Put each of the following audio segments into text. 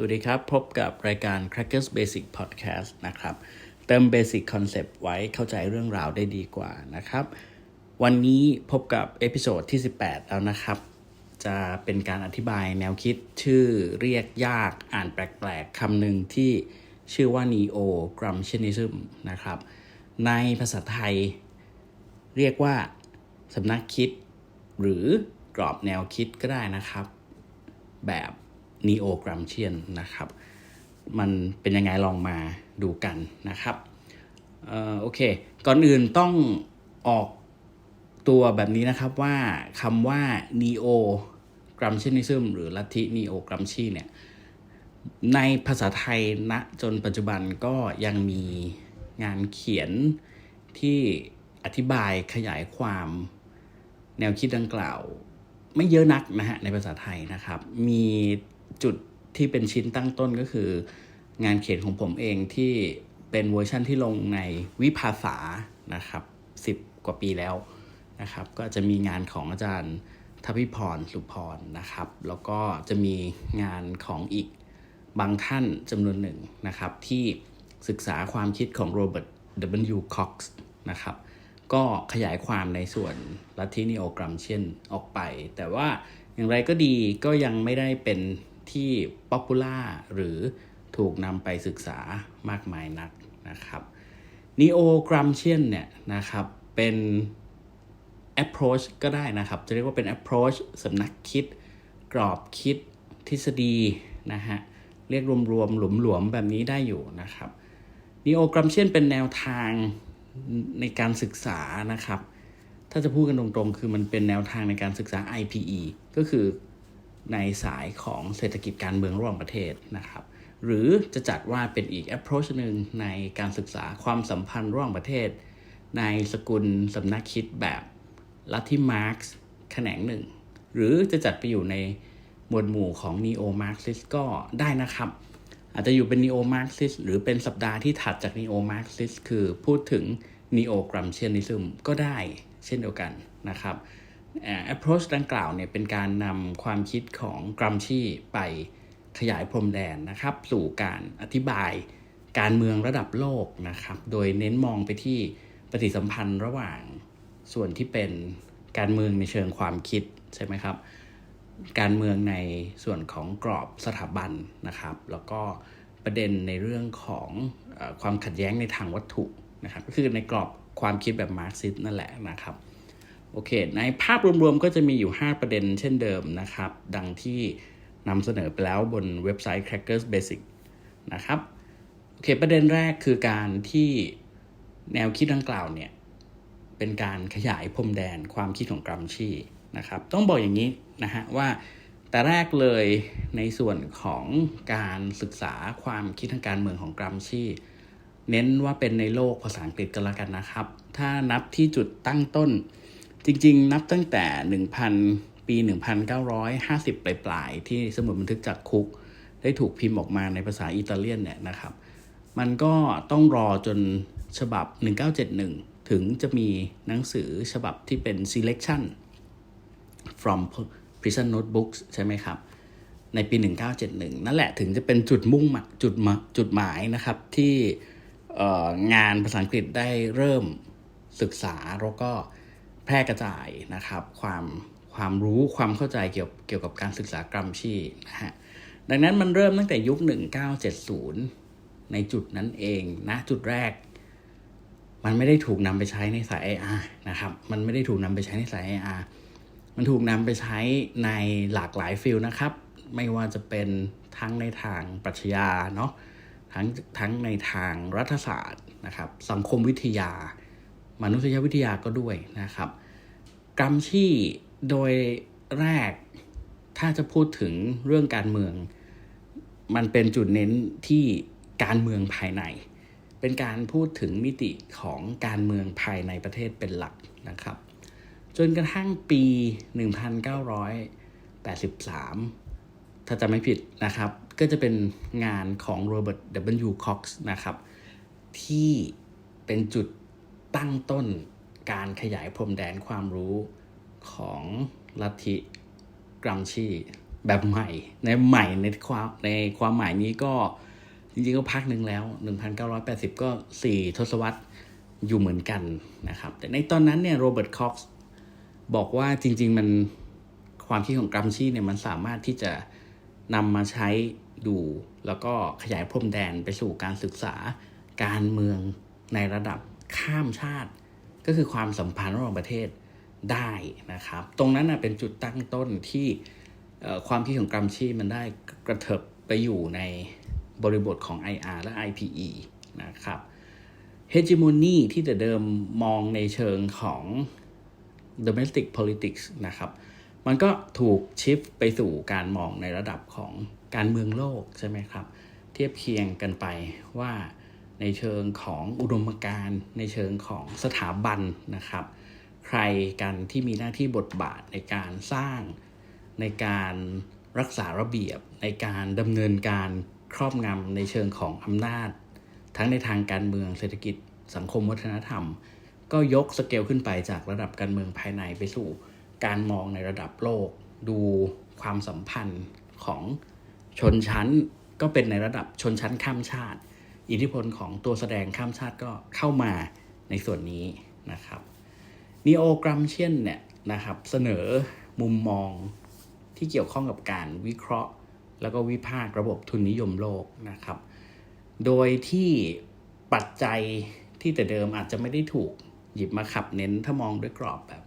สวัสดีครับ พบกับรายการ Crackers Basic Podcast นะครับ เติม Basic Concept ไว้เข้าใจเรื่องราวได้ดีกว่านะครับ วันนี้พบกับเอพิโซดที่ 18 แล้วนะครับ จะเป็นการอธิบายแนวคิดชื่อเรียกยากอ่านแปลกๆคำหนึ่งที่ชื่อว่า Neo Gramscianism นะครับ ในภาษาไทยเรียกว่าสำนักคิด หรือกรอบแนวคิดก็ได้นะครับ แบบ neo gramscian นนะครับ มันเป็นยังไงลองมาดูกันนะครับเอ่อโอเค ก่อนอื่นต้องออกตัวแบบนี้นะครับว่าคำว่า neo gramscianism หรือลัทธิ neo gramsci เนี่ยในภาษาไทยณจนปัจจุบันก็ยังมีงานเขียนที่อธิบายขยายความแนวคิดดังกล่าว ไม่เยอะนักนะฮะในภาษาไทยนะครับ มี จุดที่เป็นชิ้นตั้งต้นก็คือ งานเขียนของผมเองที่เป็นเวอร์ชั่นที่ลงในวิภาษานะครับสิบกว่าปีแล้วนะครับ ก็จะมีงานของอาจารย์ทพิพรสุพรนะครับ แล้วก็จะมีงานของอีกบางท่านจำนวนหนึ่งนะครับ ที่ศึกษาความคิดของโรเบิร์ต W. Cox นะครับ ก็ขยายความในส่วนลัทธินิโอกรัมเช่นออกไป แต่ว่าอย่างไรก็ดีก็ยังไม่ได้เป็น ที่ป๊อปปูล่าหรือถูกนำไปศึกษามากมายนักนะครับนิโอกรัมเชียนเนี่ยนะครับเป็น approach ก็ได้นะครับ จะเรียกว่าเป็น approach สำนักคิด กรอบคิดทฤษฎีนะฮะเรียกรวมๆ หลวมๆ แบบนี้ได้อยู่นะครับนิโอกรัมเชียนเป็นแนวทางในการศึกษานะครับ ถ้าจะพูดกันตรงๆ คือมันเป็นแนวทางในการศึกษา IPE ก็คือ ในสายของเศรษฐกิจการเมืองระหว่างประเทศนะครับ หรือจะจัดว่าเป็นอีก approach หนึ่งในการศึกษาความสัมพันธ์ระหว่างประเทศ ในสกุลสำนักคิดแบบลัทธิมาร์กส์แขนงหนึ่ง หรือจะจัดไปอยู่ในหมวดหมู่ของ neo Marxist ก็ได้นะครับ อาจจะอยู่เป็น neo Marxist หรือเป็นสัปดาห์ที่ถัดจาก neo Marxist คือพูดถึง neo Gramscianism ก็ได้เช่นเดียวกันนะครับ approach ดังกล่าวเนี่ยเป็นการนำความคิดของกรัมชีไปขยายพรมแดนนะครับ สู่การอธิบายการเมืองระดับโลกนะครับ โดยเน้นมองไปที่ปฏิสัมพันธ์ระหว่างส่วนที่เป็นการเมืองในเชิงความคิดใช่ไหมครับ การเมืองในส่วนของกรอบสถาบันนะครับ แล้วก็ประเด็นในเรื่องของอความขัดแย้งในทางวัตถุนะครับ ก็คือในกรอบความคิดแบบมาร์กซิสนั่นแหละนะครับ โอเค ในภาพรวมๆ ก็จะมีอยู่ 5 ประเด็นเช่นเดิมนะครับ ดังที่นำเสนอไปแล้วบนเว็บไซต์ Crackers Basic นะครับโอเคประเด็นแรกคือการที่แนวคิดดังกล่าวเนี่ย เป็นการขยายพรมแดนความคิดของกรัมชีนะครับต้องบอกอย่างนี้นะฮะว่าแต่แรกเลยในส่วนของการศึกษาความคิดทางการเมืองของกรัมชีเน้นว่าเป็นในโลกภาษาอังกฤษกันละกันนะครับ ถ้านับที่จุดตั้งต้น จริงๆ นับตั้งแต่ 1,000 ปี 1950 ปลายๆ ที่สมุดบันทึกจากคุก ได้ถูกพิมพ์ออกมาในภาษาอิตาเลียนเนี่ยนะครับ มันก็ต้องรอจนฉบับ 1971 ถึงจะมีหนังสือฉบับที่เป็น selection from prison notebooks ใช่ไหมครับ ในปี 1971 นั่นแหละถึงจะเป็นจุดมุ่งหมายจุดมาจุดหมายนะครับที่งานภาษาอังกฤษได้เริ่มศึกษาแล้วก็ แพร่กระจายนะครับ ความความรู้ความเข้าใจเกี่ยวเกี่ยวกับการศึกษากรัมชีนะฮะดังนั้นมันเริ่มตั้งแต่ยุค 1970 ในจุดนั้นเองนะจุดแรก มันไม่ได้ถูกนำไปใช้ในสาย IR นะครับ มันไม่ได้ถูกนำไปใช้ในสาย IR มันถูกนำไปใช้ในหลากหลายฟิลนะครับ ไม่ว่าจะเป็นทั้งในทางปรัชญาเนาะทั้งทั้งในทางรัฐศาสตร์นะครับ สังคมวิทยา มนุษยวิทยาก็ด้วยนะครับ รัมชี่โดยแรกถ้าจะพูดถึงเรื่องการเมือง มันเป็นจุดเน้นที่การเมืองภายใน เป็นการพูดถึงมิติของการเมืองภายในประเทศเป็นหลักนะครับ จนกระทั่งปี 1983 ถ้าจะไม่ผิดนะครับ ก็จะเป็นงานของโรเบิร์ต W. Cox นะครับ ที่เป็นจุดตั้งต้น การขยายพรมแดนความรู้ของลัทธิกรัมชีแบบใหม่ ในใหม่ในความในความหมายนี้ก็จริงๆก็พักหนึ่งแล้ว 1980 ก็ 4 ทศวรรษอยู่เหมือนกันนะครับ แต่ในตอนนั้นเนี่ยโรเบิร์ตคอกซ์บอกว่าจริง ๆ มันความคิดของกรัมชีเนี่ยมันสามารถที่จะนำมาใช้ดูแล้วก็ขยายพรมแดนไปสู่การศึกษาการเมืองในระดับข้ามชาติ ก็คือความสัมพันธ์ระหว่างประเทศได้นะครับ ตรงนั้นนะเป็นจุดตั้งต้นที่ความคิดของกรัมชีมันได้กระเถิบไปอยู่ในบริบทของ IR และ IPE นะครับ hegemony ที่แต่เดิมมองในเชิงของ domestic politics นะครับ มันก็ถูกชิฟไปสู่การมองในระดับของการเมืองโลกใช่ไหมครับ เทียบเคียงกันไปว่า ในเชิงของอุดมการณ์ในเชิงของสถาบันนะครับ ใครกันที่มีหน้าที่บทบาทในการสร้าง ในการรักษาระเบียบ ในการดำเนินการครอบงำในเชิงของอำนาจ ทั้งในทางการเมืองเศรษฐกิจสังคมวัฒนธรรม ก็ยกสเกลขึ้นไปจากระดับการเมืองภายในไปสู่การมองในระดับโลก ดูความสัมพันธ์ของชนชั้นก็เป็นในระดับชนชั้นข้ามชาติ อิทธิพลของตัวแสดงข้ามชาติก็เข้ามาในส่วนนี้นะครับนีโอกรัมเชียนเนี่ยนะครับเสนอมุมมองที่เกี่ยวข้องกับการวิเคราะห์ แล้วก็วิพากษ์ระบบทุนนิยมโลกนะครับ โดยที่ปัจจัยที่แต่เดิมอาจจะไม่ได้ถูกหยิบมาขับเน้นถ้ามองด้วยกรอบแบบ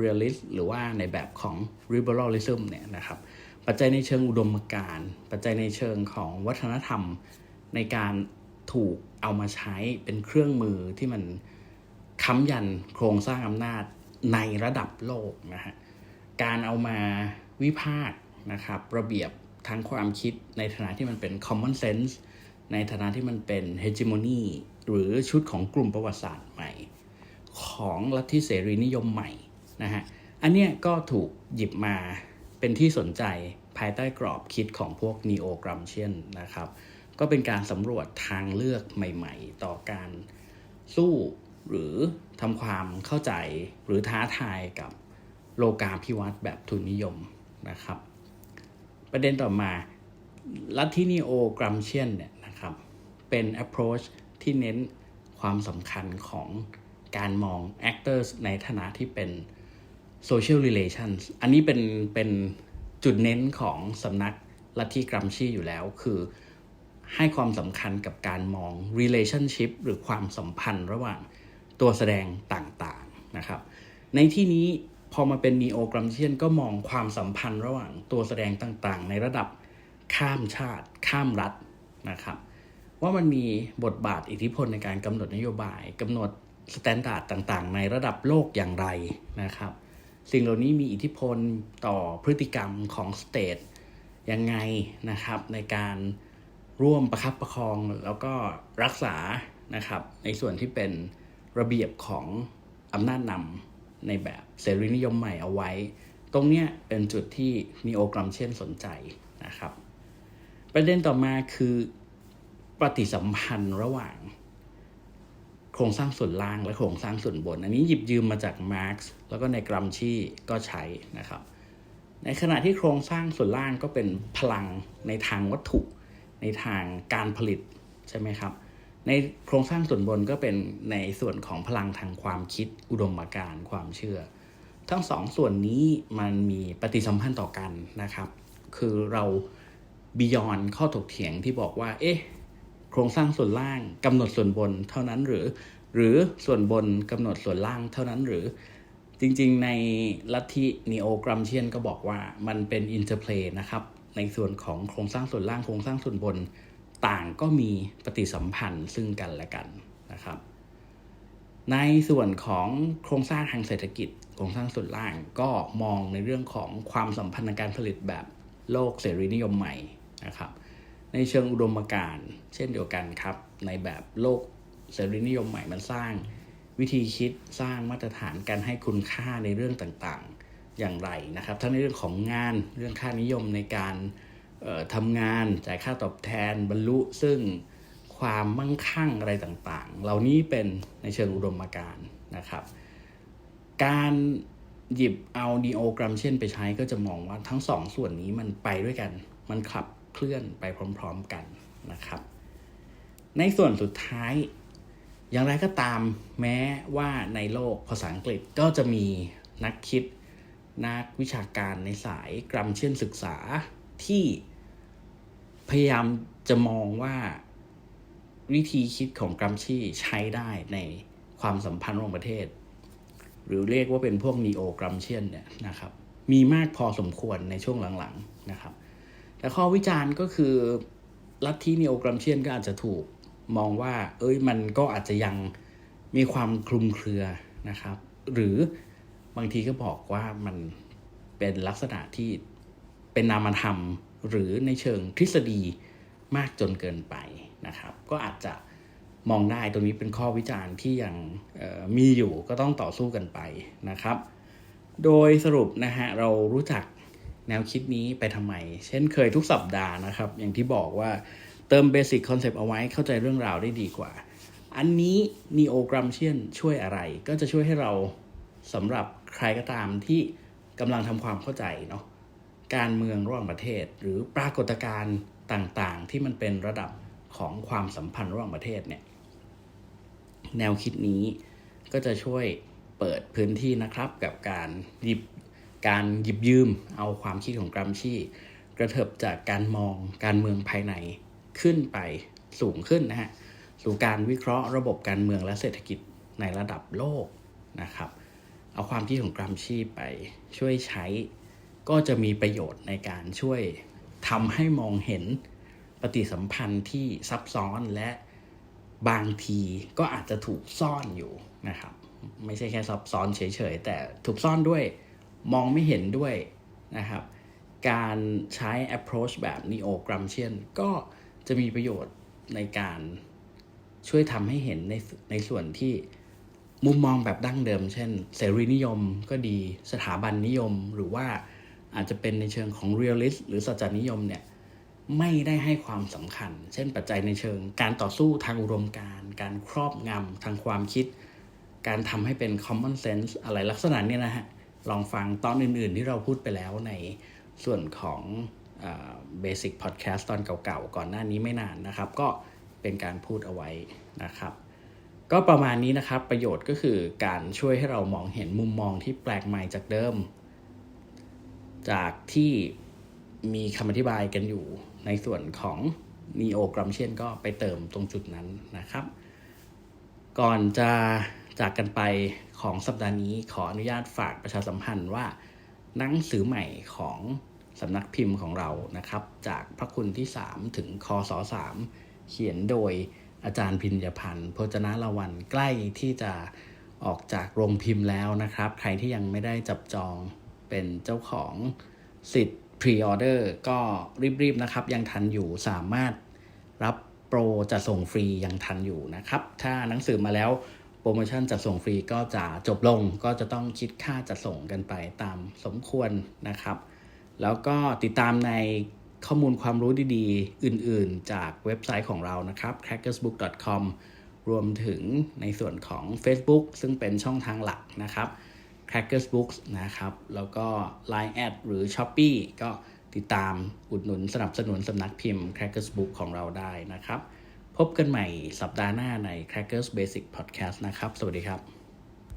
realist หรือว่าในแบบของ liberalism เนี่ยนะครับปัจจัยในเชิงอุดมการณ์ ปัจจัยในเชิงของวัฒนธรรม ในการ ถูกเอามาใช้เป็นเครื่องมือที่มันค้ำยันโครงสร้างอำนาจในระดับโลกนะฮะการเอามาวิพากษ์นะครับระเบียบทางความคิดในฐานะที่มันเป็น common sense ในฐานะที่มันเป็น hegemony หรือชุดของกลุ่มประวัติศาสตร์ใหม่ ของลัทธิเสรีนิยมใหม่นะฮะอันเนี้ยก็ถูกหยิบมาเป็นที่สนใจภายใต้กรอบคิดของพวก neo g r a m s c i a n นะครับ ก็เป็นการสำรวจทางเลือกใหม่ ๆ ต่อการสู้หรือทำความเข้าใจหรือท้าทายกับโลกาภิวัตน์แบบทุนนิยมนะครับ ประเด็นต่อมาลัทธินิโอกรัมเชียนเนี่ยนะครับ เป็น approach ที่เน้นความสำคัญของการมอง actors ในฐานะที่เป็น social relations อันนี้เป็นเป็นจุดเน้นของสำนักลัทธิกรัมชีอยู่แล้ว คือ ให้ความสำคัญกับการมอง relationship หรือความสัมพันธ์ระหว่างตัวแสดงต่างๆนะครับ ในที่นี้พอมาเป็นนีโอกรัมเชียนก็มองความสัมพันธ์ระหว่างตัวแสดงต่างๆ ในระดับข้ามชาติ ข้ามรัฐนะครับ ว่ามันมีบทบาทอิทธิพลในการกำหนดนโยบายกำหนดสแตนดาร์ดต่างๆ ในระดับโลกอย่างไรนะครับ สิ่งเหล่านี้มีอิทธิพลต่อพฤติกรรมของสเตทยังไงนะครับในการ ร่วมประคับประคองแล้วก็รักษานะครับ ในส่วนที่เป็นระเบียบของอำนาจนำในแบบเสรีนิยมใหม่เอาไว้ ตรงเนี้ยเป็นจุดที่นีโอกรัมเช่นสนใจนะครับ ประเด็นต่อมาคือปฏิสัมพันธ์ระหว่าง โครงสร้างส่วนล่างและโครงสร้างส่วนบน อันนี้หยิบยืมมาจากมาร์กซ์แล้วก็ในกรัมชีก็ใช้นะครับ ในขณะที่โครงสร้างส่วนล่างก็เป็นพลังในทางวัตถุ ในทางการผลิตใช่ไหมครับ ในโครงสร้างส่วนบนก็เป็นในส่วนของพลังทางความคิดอุดมการณ์ความเชื่อ ทั้งสองส่วนนี้มันมีปฏิสัมพันธ์ต่อกันนะครับ คือเราบียอนข้อถกเถียงที่บอกว่า เอ๊ะ โครงสร้างส่วนล่างกำหนดส่วนบนเท่านั้นหรือ หรือส่วนบนกำหนดส่วนล่างเท่านั้นหรือ จริงๆ ในลัทธินีโอกรัมเชียนก็บอกว่ามันเป็นอินเตอร์เพลย์นะครับ ในส่วนของโครงสร้างส่วนล่างโครงสร้างส่วนบนต่างก็มีปฏิสัมพันธ์ซึ่งกันและกันนะครับ ในส่วนของโครงสร้างทางเศรษฐกิจ โครงสร้างส่วนล่างก็มองในเรื่องของความสัมพันธ์การผลิตแบบโลกเสรีนิยมใหม่นะครับ ในเชิงอุดมการณ์เช่นเดียวกันครับ ในแบบโลกเสรีนิยมใหม่มันสร้าง วิธีคิดสร้างมาตรฐานการให้คุณค่าในเรื่องต่าง อย่างไรนะครับ ทั้งในเรื่องของงานเรื่องค่านิยมในการทำงานจ่ายค่าตอบแทนบรรลุ ซึ่งความมั่งคั่งอะไรต่างๆ เหล่านี้เป็นในเชิงอุดมการณ์นะครับ การหยิบเอาดีโอกรัมเช่นไปใช้ก็จะมองว่าทั้งสองส่วนนี้มันไปด้วยกัน มันขับเคลื่อนไปพร้อมๆกันนะครับ ในส่วนสุดท้าย อย่างไรก็ตามแม้ว่าในโลกภาษาอังกฤษก็จะมีนักคิด นักวิชาการในสายกรัมเช่นศึกษาที่พยายามจะมองว่าวิธีคิดของกรัมชี่ใช้ได้ในความสัมพันธ์ระหว่างประเทศ หรือเรียกว่าเป็นพวกนีโอกรัมเชียนเนี่ยนะครับ มีมากพอสมควรในช่วงหลังๆนะครับ แต่ข้อวิจารณ์ก็คือลัทธินีโอกรัมเชียนก็อาจจะถูกมองว่า เอ้ยมันก็อาจจะยังมีความคลุมเครือนะครับ หรือ บางทีก็บอกว่ามันเป็นลักษณะที่เป็นนามธรรมหรือในเชิงทฤษฎีมากจนเกินไปนะครับ ก็อาจจะมองได้ตรงนี้เป็นข้อวิจารณ์ที่ยังมีอยู่ก็ต้องต่อสู้กันไปนะครับ โดยสรุปนะฮะเรารู้จักแนวคิดนี้ไปทำไม เช่นเคยทุกสัปดาห์นะครับ อย่างที่บอกว่าเติมเบสิกคอนเซปต์เอาไว้เข้าใจเรื่องราวได้ดีกว่า อันนี้ Neo g r a m s c i a n ช่วยอะไร ก็จะช่วยให้เราสำหรับ ใครก็ตามที่กำลังทำความเข้าใจเนาะการเมืองระหว่างประเทศ หรือปรากฏการณ์ต่างๆ ที่มันเป็นระดับของความสัมพันธ์ระหว่างประเทศเนี่ยแนวคิดนี้ก็จะช่วยเปิดพื้นที่นะครับกับการหยิบการหยิบยืมเอาความคิดของกรัมชี่กระเถิบจากการมองการเมืองภายในขึ้นไปสูงขึ้นนะฮะสู่การวิเคราะห์ระบบการเมืองและเศรษฐกิจในระดับโลกนะครับ เอาความคิดของกรัมชีไปช่วยใช้ ก็จะมีประโยชน์ในการช่วยทำให้มองเห็นปฏิสัมพันธ์ที่ซับซ้อนและบางทีก็อาจจะถูกซ่อนอยู่นะครับ ไม่ใช่แค่ซับซ้อนเฉยๆ แต่ถูกซ่อนด้วยมองไม่เห็นด้วยนะครับ การใช้ approach แบบ neo g r a m s c i a n ก็จะมีประโยชน์ในการช่วยทำให้เห็นในในส่วนที่ มุมมองแบบดั้งเดิม เช่น เสรีนิยมก็ดีสถาบันนิยมหรือว่าอาจจะเป็นในเชิงของ realist หรือสัจนิยมเนี่ยไม่ได้ให้ความสำคัญ เช่นปัจจัยในเชิง การต่อสู้ทางอุดมการการครอบงำทางความคิด การทำให้เป็น common sense อะไรลักษณะนี้นะฮะ ลองฟังตอนอื่นๆที่เราพูดไปแล้วในส่วนของเบสิกพอดแคสต์ตอนเก่าๆ ก่อนหน้านี้ไม่นานนะครับ ก็เป็นการพูดเอาไว้นะครับ ก็ประมาณนี้นะครับประโยชน์ก็คือการช่วยให้เรามองเห็นมุมมองที่แปลกใหม่จากเดิม จากที่มีคำอธิบายกันอยู่ในส่วนของ Neo g r a m s c i a n ก็ไปเติมตรงจุดนั้นนะครับ ก่อนจะจากกันไปของสัปดาห์นี้ขออนุญาตฝากประชาสัมพันธ์ว่าหนังสือใหม่ของสำนักพิมพ์ของเรานะครับ จากพระคุณที่ 3 ถึงคศ3เขียนโดย อาจารย์พิญญพันธ์พจนาละวันใกล้ที่จะออกจากโรงพิมพ์แล้วนะครับ ใครที่ยังไม่ได้จับจองเป็นเจ้าของสิทธิ์พรีออเดอร์ก็รีบๆนะครับ ยังทันอยู่สามารถรับโปรจะส่งฟรียังทันอยู่นะครับ ถ้าหนังสือมาแล้วโปรโมชั่นจะส่งฟรีก็จะจบลงก็จะต้องคิดค่าจะส่งกันไปตามสมควรนะครับ แล้วก็ติดตามใน ข้อมูลความรู้ดีๆ อื่นๆ จากเว็บไซต์ของเรานะครับ crackersbook.com รวมถึงในส่วนของ Facebook ซึ่งเป็นช่องทางหลักนะครับ Crackers Books นะครับ แล้วก็ Line แอดหรือ s h อ p e e ก็ติดตามอุดหนุนสนับสนุนสำนักพิมพ์ Crackers Book ของเราได้นะครับ พบกันใหม่สัปดาห์หน้าใน Crackers Basic Podcast นะครับ สวัสดีครับ